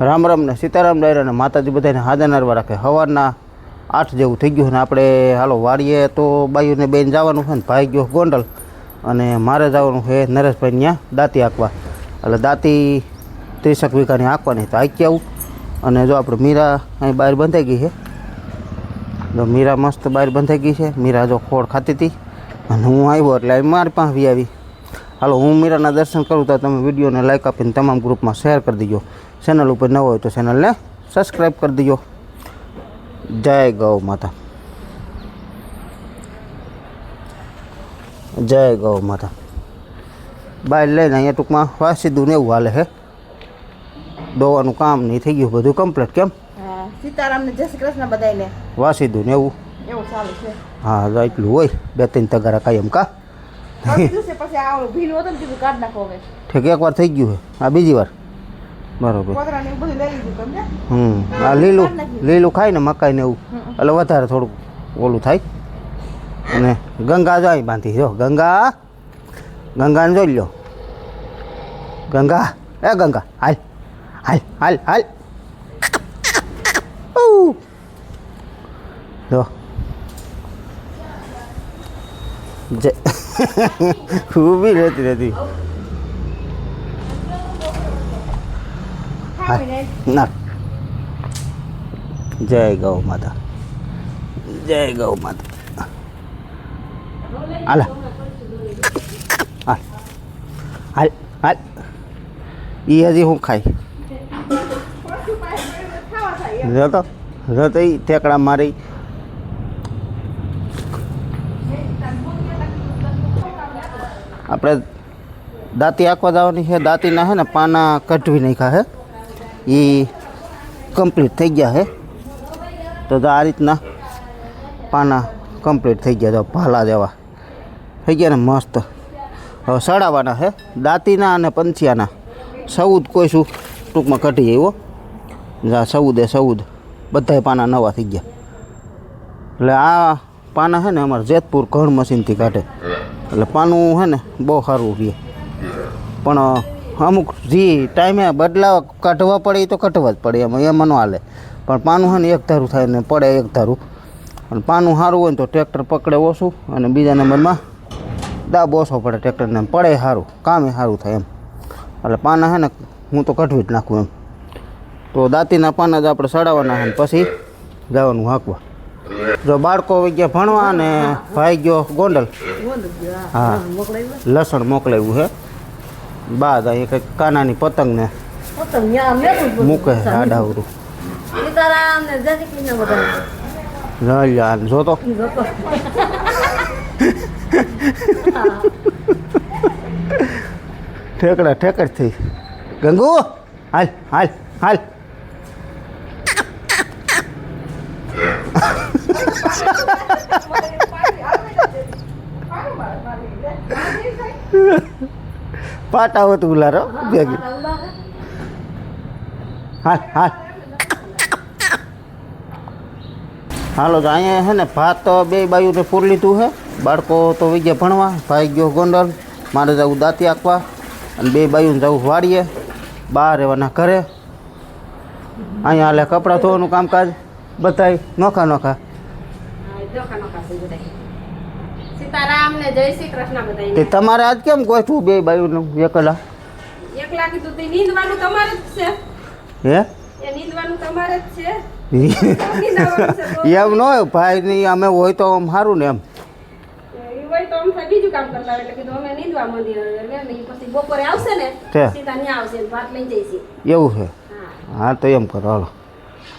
રામ રામ ને સીતારામ ડાયરા અને માતાજી બધાને હાજર નરવા રાખે. સવારના આઠ જેવું થઈ ગયું ને આપણે હાલો વાડીએ તો બાયુને બેન જવાનું છે ને ભાઈ ગયો ગોંડલ અને મારે જવાનું છે નરેશભાઈ ત્યાં દાંતી આંકવા એટલે દાંતી ત્રીસક વીઘાની આંકવાની તો આંકી આવું. અને જો આપણે મીરા અહીં બહાર બંધાઈ ગઈ છે. તો મીરા મસ્ત બહાર બંધાઈ ગઈ છે. મીરા જો ખોળ ખાતી હતી. અને હું આવ્યો એટલે મારી પાસે આવી. હાલો હું મીરાના દર્શન કરું તો તમે વિડીયોને લાઈક આપીને તમામ ગ્રુપમાં શેર કરી દીજો. ચેનલ ઉપર ન હોય તો ચેનલને સબસ્ક્રાઈબ કરી દીજો જય ગૌ માતા જય ગૌ માતા બહાર લઈને અહીંયા ટૂંકમાં વાસીદું ને એવું હાલે છે દોવાનું કામ નહીં થઈ ગયું બધું કમ્પ્લીટ કેમ હા સીતારામને જય શ્રી કૃષ્ણ બધાને વાસીદું ને એવું એવું ચાલુ છે હા તો એટલું હોય બે ત્રણ તગારા કાયમ કા હવે કીધું છે પછી આ ભીનું હતું ને કીધું કાઢ નાખો હવે ઠીક એકવાર થઈ ગયું છે આ બીજી વાર બરોબર. હમ. આ લીલું લીલું ખાય ને મકાઈ ને એવું. એટલે વધારે થોડુંક ઓલું થાય. અને ગંગા જાય બાંધી જો ગંગા. ગંગાને જોઈ લ્યો. ગંગા. એ ગંગા હાલ હાલ હાલ હાલ. જો. જે. ઊભી રહેતી રહેતી. ના જય ગૌ માતા જય ગૌ માતા હાલ હાલ હાલ હાલ એ હજી હું ખાઈ ખાવા થાય જો તો જો તો ઈ ઠેકડા મારી આપણે દાંતી આંકવા જવાની છે દાંતીના છે ને પાના કઢવી નાખ્યા છે એ કમ્પ્લીટ થઈ ગયા છે તો આ રીતના પાના કમ્પ્લીટ થઈ ગયા તો ભાલા જેવા. થઈ ગયા ને મસ્ત. હવે સડાવવાના છે દાંતીના અને પંચિયાના સૌદ કોઈ શું ટૂંકમાં કટી આવ્યો જા સૌદ સૌદ બધાય પાના નવા થઈ ગયા. એટલે આ પાના છે ને અમારે જેતપુર ઘણ મશીનથી કાઢે. એટલે પાનું છે ને બહુ સારું રહે. પણ અમુક જે ટાઈમે બદલાવ કાઢવા પડે એ તો કાઢવા જ પડે એમાં એમાં ન હાલે. પણ પાનું હોય ને એક ધારું થાય ને પડે એક ધારું. અને પાનું સારું હોય ને તો ટ્રેક્ટર પકડે ઓછું અને બીજા નંબરમાં દાબ ઓછો પડે ટ્રેક્ટરને પડે સારું કામે સારું થાય એમ. એટલે પાના હે ને હું તો કાઢવી જ નાખું એમ. તો દાંતીના પાના જ આપણે સડાવવાના છે ને પછી જવાનું હાંકવા. જો બાળકો ગયા ભણવા ને ભાઈ ગયો ગોંડલ. હા. લસણ મોકલાવ્યું. છે બાદ અહીંયા કંઈક કાનાની પતંગને મૂકે આડાવરું. ને જોતો ઠેકડા ઠેકડ થઈ. ગંગુ હાલ હાલ હાલ. પાટા હોતું ઉલારો ભેગી હાલ હાલ હાલો તો અહીંયા છે ને ભાત તો બે બાયુને પૂર લીધું છે બાળકો તો વહી ભણવા ભાઈ ગયો ગોંડલ મારે જવું દાંતી આંકવા અને બે બાયુને જવું વાડીએ બહાર રહેવાના ઘરે અહીંયા હાલે કપડાં ધોવાનું કામકાજ બધાય નોખા નોખા સીતારામ ને જય શ્રી કૃષ્ણ તે તમારે આજ કેમ ગોઠવું બે બાયુનું એકલા? એકલા કીધું તે નીંદવાનું તમારે જ છે. હે? એ નીંદવાનું તમારે જ છે. એમ ન હોય ભાઈ ની અમે હોય તો આમ સારું ને એમ. હોય તો આમ બીજું કામ કરતા એટલે કીધું અમે નીંદવા મંદિર એટલે ને ઈ પછી બપોરે આવશે ને છે. ત્યાં આવશે ને લઈ જઈશે. એવું છે? હા. હા તો એમ કરો હાલો.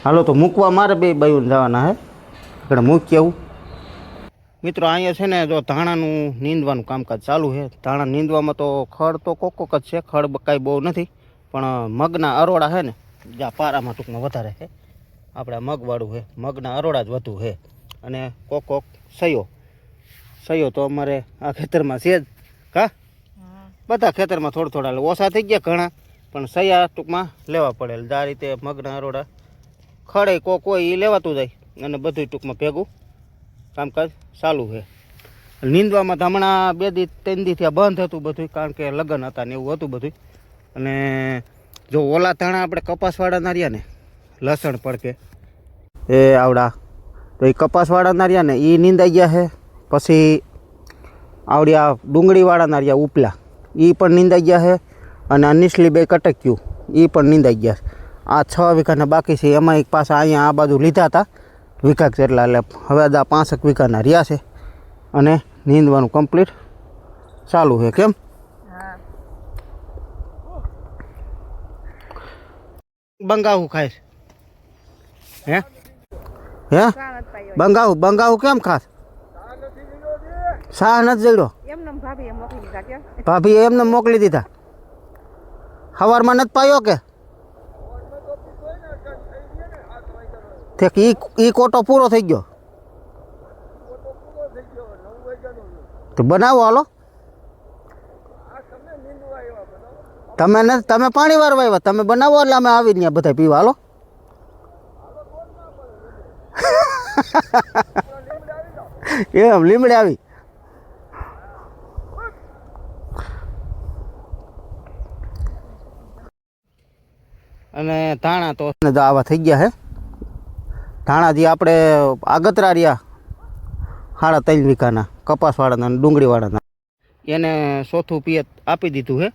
હાલો તો મૂકવા મારે બે બાયું જવાના હે. એટલે મૂકી આવું મિત્રો અહીંયા છે ને જો ધાણાનું નીંદવાનું કામકાજ ચાલુ છે. ધાણા નીંદવામાં તો ખડ તો કોકોક કોક જ છે ખડ કાંઈ બહુ નથી પણ મગના અરોડા છે ને જ્યાં પારામાં ટૂંકમાં વધારે છે. આપણે મગવાળું છે. મગના અરોડા જ વધુ છે. અને કોક કોક સયો સયો તો અમારે આ ખેતરમાં છે જ. કા? બધા ખેતરમાં થોડા થોડા ઓછા થઈ ગયા ઘણા પણ સયા ટૂંકમાં લેવા પડે આ રીતે મગના અરોડા ખડે કોક હોય એ લેવાતું જાય અને બધું ટૂંકમાં ભેગું કામકાજ ચાલુ છે. નીંદવામાં તો હમણાં બે દી, ત્રણ દીથી આ બંધ હતું બધું કારણ કે લગ્ન હતા ને એવું હતું બધું અને જો ઓલા ધાણા આપણે કપાસવાળાના રહ્યા ને, લસણ પડકે. એ આવડા, તો એ કપાસવાળાના રહ્યા ને એ નીંદાઈ ગયા છે. પછી આવડ્યા ડુંગળીવાળાના રહ્યા, ઉપલા. એ પણ નીંદાઈ ગયા છે અને આ નીચલી બે કટક્યું. એ પણ નીંદાઈ ગયા આ છ વીઘાના બાકી છે. એમાં એક પાછા અહીંયા આ બાજુ લીધા હતા. વીઘા જેટલા એટલે હવે આ પાંસઠ વીઘાના રહ્યા છે અને નીંદવાનું કમ્પ્લીટ ચાલુ છે કેમ? બંગાવું ખાઈશ હે? હે? બંગાવું બંગાવું કેમ ખાસ? શાહ નથી જડ્યો ભાભી એમને મોકલી દીધા. સવારમાં નથી પાયો કે? ઠીક ઈ ઈ કોટો પૂરો થઈ ગયો. તો બનાવો હાલો. તમે ને, તમે પાણી વારવા આવ્યા. તમે બનાવો એટલે અમે આવી ત્યાં બધા પીવા. હાલો. એમ, લીમડે આવી. અને ધાણા તો તો આવા થઈ ગયા હે. ધાણા જે આપણે આગતરા રહ્યા. સાડા ત્રણ વીઘાના કપાસવાળાના અને ડુંગળીવાળાના. એને ચોથું પિયત આપી દીધું છે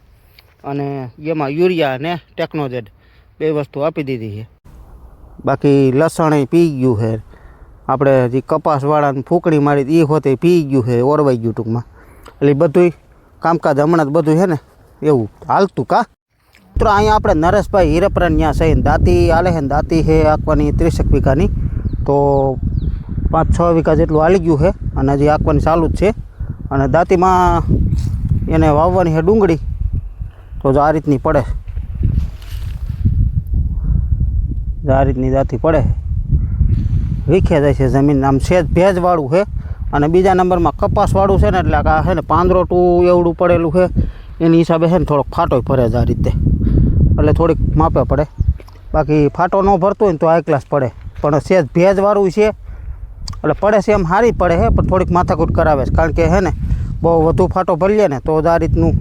અને એમાં યુરિયા ને ટેકનોજેડ બે વસ્તુ આપી દીધી છે બાકી લસણ પી ગયું છે આપણે જે કપાસવાળાને ફૂકણી મારી એ હોતે પી ગયું છે ઓરવાઈ ગયું ટૂંકમાં. એટલે બધુંય કામકાજ હમણાં જ બધું છે ને, એવું હાલતું કા? મિત્રો, અહીંયા આપણે નરેશભાઈ હીરપરાન ત્યાં છે દાંતી આલે છે દાંતી છે આંકવાની ત્રીસેક વીઘાની. તો પાંચ છ વીઘા જેટલું આલી ગયું છે અને હજી આંકવાની ચાલુ જ છે. અને દાંતીમાં એને વાવવાની છે ડુંગળી. તો જો આ રીતની પડે. જો આ રીતની દાંતી પડે. વીખે જાય છે જમીન. આમ સેજ ભેજવાળું છે. અને બીજા નંબરમાં કપાસવાળું છે ને, એટલે આ છે ને પાંદરો ટુ એવડું પડેલું છે. એની હિસાબે છે ને થોડોક ફાટો ફરે છે આ રીતે. એટલે થોડીક માપે પડે. બાકી ફાટો ન ભરતો હોય ને તો હાઈ ક્લાસ પડે. પણ સેજ ભેજવાળું છે. એટલે પડે છે એમ સારી પડે છે પણ થોડીક માથાકૂટ કરાવે છે. કારણ કે હે ને, બહુ વધુ ફાટો ભરીએ ને તો આ રીતનું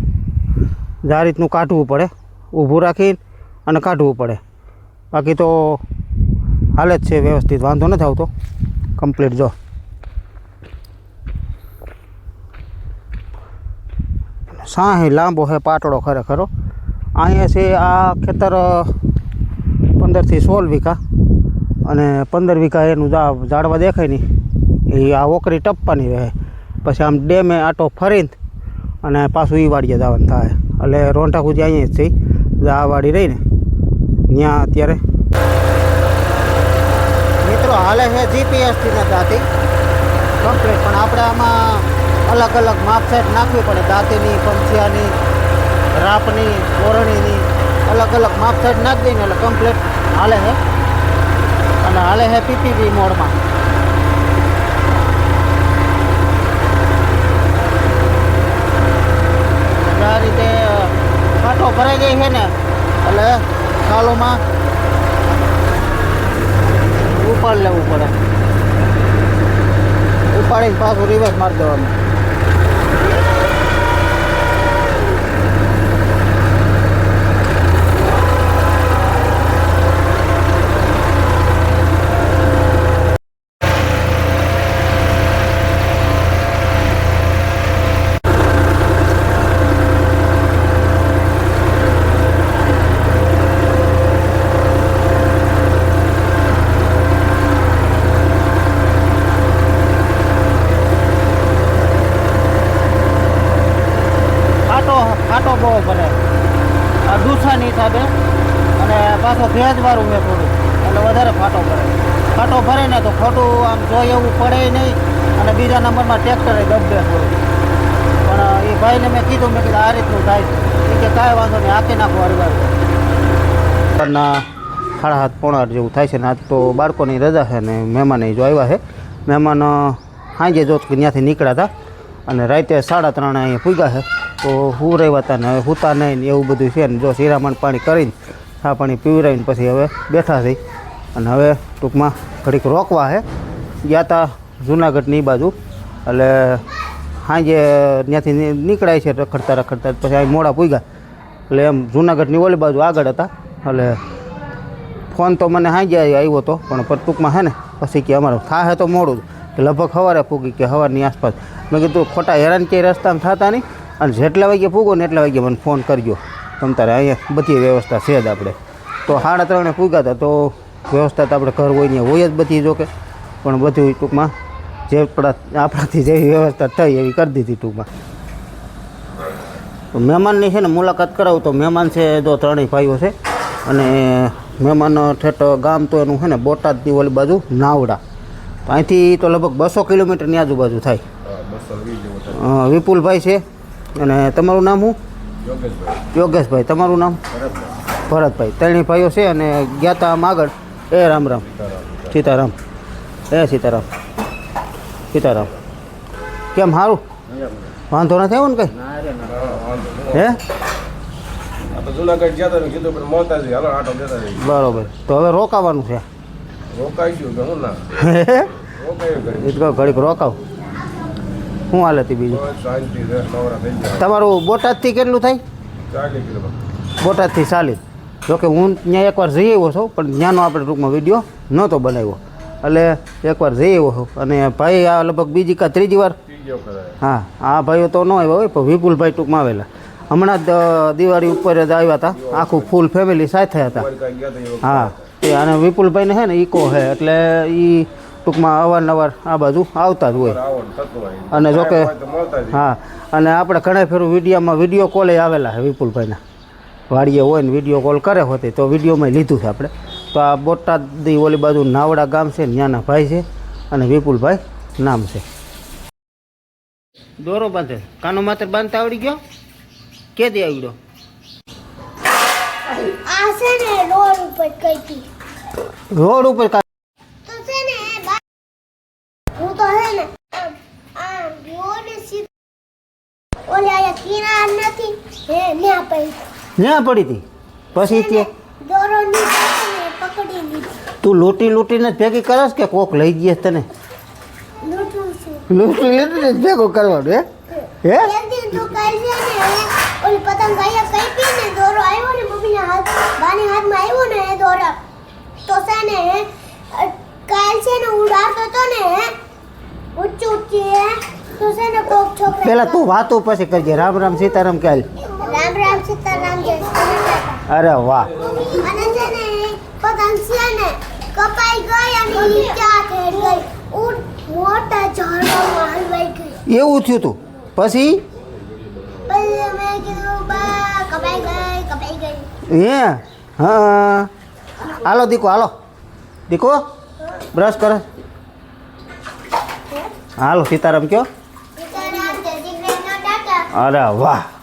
આ રીતનું કાઢવું પડે. ઊભું રાખીને અને કાઢવું પડે. બાકી તો હાલે જ છે વ્યવસ્થિત, વાંધો નથી આવતો. કમ્પ્લીટ જો. સાહી લાંબો હે પાટડો ખરેખરો અહીંયા છે આ ખેતર પંદરથી સોળ વીઘા. અને પંદર વીઘા એનું જા, ઝાડવા દેખાય નહીં. એ આ ઓકરી ટપવાની રહે. પછી આમ ડેમે આટો ફરીને અને પાછું એ વાડીએ જવાનું થાય. એટલે સુધી અહીંયા જ છે આ વાડી રહીને ત્યાં અત્યારે. મિત્રો, હાલે છે જીપીએસથી ને દાંતી. કમ્પ્લીટ પણ આપણે આમાં અલગ અલગ માપસેટ નાખવી પડે. દાંતીની, પંખિયાની રાપની ઓરણીની અલગ અલગ માપ સેટ નાખી દઈને એટલે કમ્પ્લીટ હાલે છે. અને હાલે છે પીપીપી મોડમાં. આ રીતે ફાટો ભરાઈ જાય છે ને, એટલે ચાલુમાં ઉપાડ લેવું પડે. ઉપાડીને પાછું રિવર્સ મારી દેવાનું ફાટો ફાટો બહુ ભરે આ ડૂસાની હિસાબે અને પાછો ભેજવાળું મેં થોડું. એટલે વધારે ફાટો ભરે. ફાટો ભરે ને તો ખોટું આમ જોઈએ એવું પડે નહીં અને બીજા નંબરમાં ટ્રેક્ટરે દબે થોડું. પણ એ ભાઈને મેં કીધું મેં કીધું, આ રીતનું થાય. છે કે, કાંઈ વાંધો નહીં આપી નાખો હરવાર ના સાડા હાથ પોણા જેવું થાય છે ને આજ તો બાળકોની રજા છે ને મહેમાન જો આવ્યા છે. મહેમાન સાંજે જો ત્યાંથી નીકળ્યા હતા અને રાતે સાડા ત્રણે અહીંયા પૂગ્યા છે. તો હું રહ્યા હતા ને હુતા નહીં ને એવું બધું છે ને જો શિરામણ પાણી કરીને ચા પાણી પીવરાવીને પછી હવે બેઠા થઈ અને હવે ટૂંકમાં ઘડીક રોકવા છે ગયા હતા જુનાગઢની બાજુ. એટલે સાંજે ત્યાંથી નીકળાય છે રખડતા રખડતા પછી અહીં મોડા પૂગ્યા. એટલે એમ જુનાગઢની ઓલી બાજુ આગળ હતા. એટલે ફોન તો મને સાંજે આવ્યો હતો પણ ટૂંકમાં હે ને, પછી કે અમારો થાય તો મોડું. લગભગ સવારે પૂગી કે સવારની આસપાસ. મેં કીધું, ખોટા હેરાન કે રસ્તામાં થતા નહીં. અને જેટલા વાગે પૂગો ને એટલા વાગે મને ફોન કરજો. તમ તારે અહીંયા બધી વ્યવસ્થા છે જ આપણે. તો સાડા ત્રણે પૂગ્યા હતા તો વ્યવસ્થા તો આપણે ઘર હોય ને હોય જ બધી જોકે પણ બધું ટૂંકમાં જે આપણાથી જેવી વ્યવસ્થા થઈ એવી કરી દીધી ટૂંકમાં. તો મહેમાનની છે ને મુલાકાત કરાવું તો મહેમાન છે જો ત્રણેય ભાઈઓ છે. અને મહેમાન ઠેઠ ગામ તો એનું છે ને બોટાદની ઓલી બાજુ નાવડા. તો અહીંથી તો લગભગ બસો કિલોમીટરની આજુબાજુ થાય. વિપુલભાઈ છે. અને તમારું નામ શું? યોગેશભાઈ. તમારું નામ? ભરતભાઈ. ત્રણેય ભાઈઓ છે અને ગયા તા આમ આગળ. એ રામ રામ. સીતારામ એ સીતારામ. સીતારામ. કેમ સારું વાંધો નથી આવ્યો ને કંઈ? હે? જુનાગઢ ગયા હતા કીધું પણ મોતાજી હાલો આટો દેતા બરોબર. તો હવે રોકાવાનું છે. રોકાઈ ગયું કે હું ના? રોકાયું ઘડીક રોકાવ. શું હાલ હતી બીજું? તમારું બોટાદથી કેટલું થાય? બોટાદથી ચાલી જોકે હું ત્યાં એકવાર જઈ આવ્યો છું પણ ત્યાંનો આપણે ટૂંકમાં વીડિયો નહોતો બનાવ્યો. એટલે એકવાર જઈ આવ્યો છું. અને ભાઈ આ લગભગ બીજી કા ત્રીજી વાર? હા આ ભાઈઓ તો ન આવ્યા હોય પણ વિપુલભાઈ ટૂંકમાં આવેલા. હમણાં જ દિવાળી ઉપર જ આવ્યા હતા. આખું ફૂલ ફેમિલી સાથે હતા. હા અને વિપુલભાઈને છે ને ઈકો છે એટલે એ ટૂંકમાં અવારનવાર આ બાજુ આવતા જ હોય. અને જો કે- હોય તો મોતાજી હા અને આપણે ઘણા ફેરું વિડીયામાં વીડિયો કોલે આવેલા છે વિપુલભાઈના. વાડીએ હોય ને વીડિયો કોલ કરે હોતી તો વિડીયોમાં લીધું છે આપણે. તો આ બોટાદી ઓલી બાજુ નાવડા ગામ છે ને ત્યાંના ભાઈ છે અને વિપુલભાઈ નામ છે. દોરો બાંધે. કાનો માત્ર બાંધતા આવડી ગયો? કે દે આવડ્યો? આ છે ને રોડ ઉપર કઈ રોડ ઉપર કા તો છે ને બા- હું તો છે ને આમ આમ રોડ સીધ ઓલે આયા કિનાર નથી હે ન્યા પડી. ન્યા પડી હતી પછી તે દોરો નીચે ને પકડી લીધી. તું લૂંટી લૂંટીને જ ભેગી કરસ કે કોક લઈ જઈશ તને? લૂંટું છું. લૂંટી લૂંટીને જ ભેગો કરવાનો હે? હે? એક દિન તો કાલ છે ને ઓલી પતંગ આયા કઈ પી ને દોરો આવ્યો ને મમ્મીના હાથ બાની હાથમાં આવ્યો ને એ દોરો. તો છે ને અ, કાલ છે ને ઉડાડતો તો ને ઊંચી ઊંચી પેલા તું વાતો પછી કરજે. રામ રામ સીતારામ કે રામ રામ સીતારામ અરે વાહ. એવું થયું તું. પછી? હે? હા. હાલો દીકો હાલો. દીકો. બ્રશ કરો. હાલો સીતારામ કયો સીતારામ જય શ્રી કૃષ્ણ ટાટા અરે વાહ